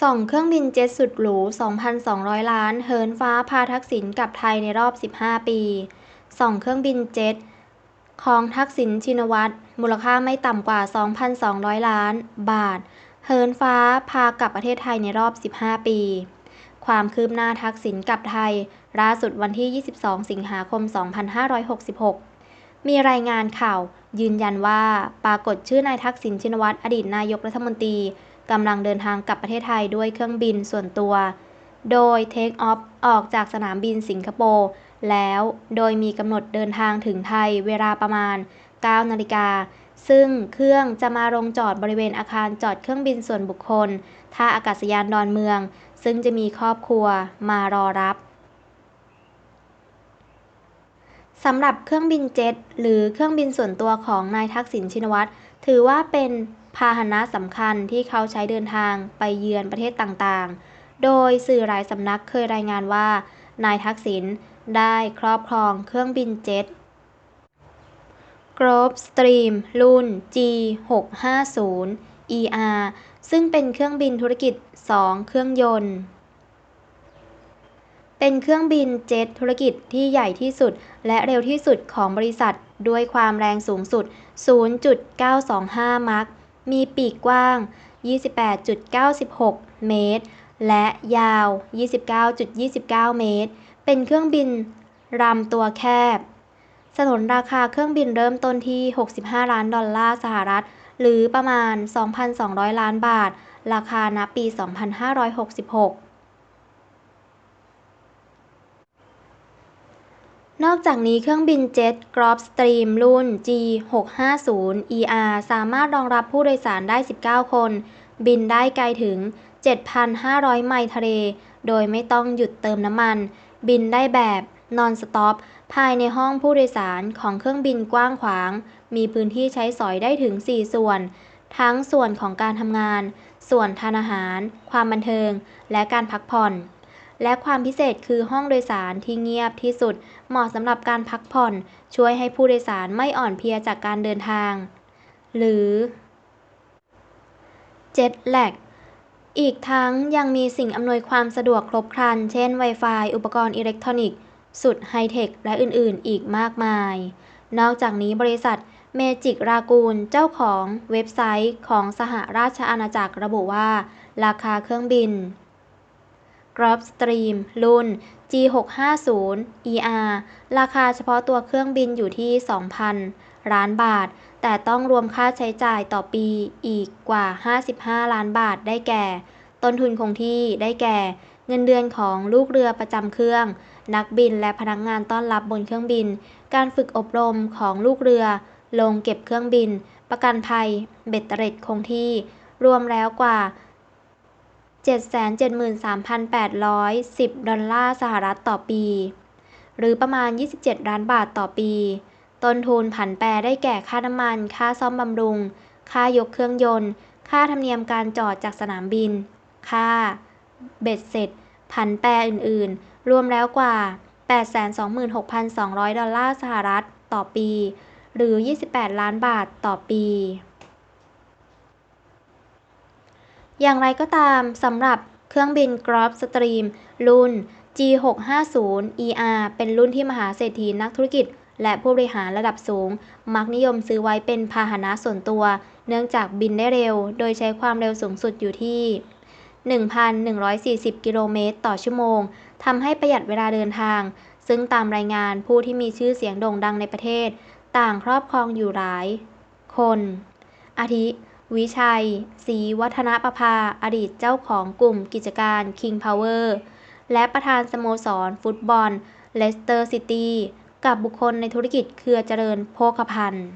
ส่องเครื่องบินเจ็ตสุดหรู 2,200 ล้าน เหินฟ้าพาทักษิณกลับไทยในรอบ 15 ปีส่องเครื่องบินเจ็ตของทักษิณชินวัตร มูลค่าไม่ต่ำกว่า 2,200 ล้าน บาท เหินฟ้าพากลับประเทศไทยในรอบ 15 ปี ความคืบหน้าทักษิณกลับไทย ล่าสุดวันที่ 22 สิงหาคม 2566 มีรายงานข่าว ยืนยันว่าปรากฏชื่อนายทักษิณชินวัตรอดีตนายกรัฐมนตรี กำลังเดินทางกลับประเทศไทยด้วยเครื่องบินส่วนตัว โดยเทคออฟออกจากสนามบินสิงคโปร์แล้วโดยมีกำหนดเดินทางถึงไทยเวลาประมาณ 9 นาฬิกา ซึ่งเครื่องจะมาลงจอดบริเวณอาคารจอดเครื่องบินส่วนบุคคล ท่าอากาศยานดอนเมือง ซึ่งจะมีครอบครัวมารอรับสำหรับเครื่องบินเจ็ตหรือเครื่องบินส่วนตัวของนายทักษิณชินวัตรถือว่าเป็น พาหนะสำคัญที่เขาใช้เดินทางไปเยือนประเทศต่างๆ โดยสื่อหลายสำนักเคยรายงานว่า นายทักษิณได้ครอบครองเครื่องบินเจ็ต Gulfstream รุ่น G650 ER ซึ่งเป็นเครื่องบินธุรกิจ 2 เครื่องยนต์ เป็นเครื่องบินเจ็ตธุรกิจที่ใหญ่ที่สุด และเร็วที่สุดของบริษัทด้วยความแรงสูงสุด 0.925มัค มีปีกกว้าง 28.96 เมตร และยาว 29.29 เมตร เป็นเครื่องบินรำตัวแคบ สนนราคาเครื่องบินเริ่มต้นที่ 65 ล้านดอลลาร์สหรัฐ หรือประมาณ 2,200 ล้านบาท ราคาณปี 2566 นอกจากนี้เครื่องบินเจ็ต Gulfstream รุ่น G650ER สามารถรองรับผู้โดยสารได้ 19 คน บินได้ไกลถึง 7,500 ไมล์ทะเล โดยไม่ต้องหยุดเติมน้ำมัน บินได้แบบนอนสต็อปภายในห้องผู้โดยสารของเครื่องบินกว้างขวาง มีพื้นที่ใช้สอยได้ถึง 4 ส่วน ทั้งส่วนของการทำงาน ส่วนทานอาหาร ความบันเทิง และการพักผ่อน และความพิเศษคือห้องโดยสารที่เงียบที่สุด เหมาะสำหรับการพักผ่อน ช่วยให้ผู้โดยสารไม่อ่อนเพลียจากการเดินทาง หรือเจ็ตแลกอีกทั้งยังมีสิ่งอำนวยความสะดวกครบครัน เช่น Wi-Fi อุปกรณ์อิเล็กทรอนิกส์ สุดไฮเทค และอื่น ๆ อีกมากมาย นอกจากนี้บริษัทเมจิกรากูล เจ้าของเว็บไซต์ของสหราชอาณาจักรระบุว่า ราคาเครื่องบิน Gulfstream รุ่น G650ER ราคาเฉพาะตัวเครื่องบินอยู่ที่ 2,000 ล้านบาท แต่ต้องรวมค่าใช้จ่ายต่อปีอีกกว่า 55 ล้านบาทได้แก่ ต้นทุนคงที่ได้แก่ เงินเดือนของลูกเรือประจำเครื่อง นักบินและพนักงานต้อนรับบนเครื่องบิน การฝึกอบรมของลูกเรือ ลงเก็บเครื่องบิน ประกันภัย เบ็ดเตร็ดคงที่ รวมแล้วกว่า 773,810 ดอลลาร์สหรัฐต่อปี หรือประมาณ 27 ล้านบาทต่อปี ต้นทุนผันแปรได้แก่ค่าน้ำมัน ค่าซ่อมบำรุง ค่ายกเครื่องยนต์ ค่าธรรมเนียมการจอดจากสนามบิน ค่า เบ็ดเสร็จ ผันแปรอื่น ๆ รวมแล้วกว่า 826,200 ดอลลาร์สหรัฐต่อปี หรือ 28 ล้านบาทต่อปี อย่างไรก็ตามสำหรับเครื่องบิน Gulfstream รุ่น G650ER เป็นรุ่นที่มหาเศรษฐีนักธุรกิจ และผู้บริหารระดับสูง มักนิยมซื้อไว้เป็นพาหนะส่วนตัว เนื่องจากบินได้เร็ว โดยใช้ความเร็วสูงสุดอยู่ที่ 1,140 กิโลเมตรต่อชั่วโมงทำให้ประหยัดเวลาเดินทาง ซึ่งตามรายงานผู้ที่มีชื่อเสียงโด่งดังในประเทศ ต่างครอบครองอยู่หลาย คน อาทิ วิชัย ศรีวัฒนประภา อดีตเจ้าของกลุ่มกิจการ King Power และประธานสโมสร ฟุตบอล เลสเตอร์ซิตี้ กับบุคคลในธุรกิจเครือเจริญโภคภัณฑ์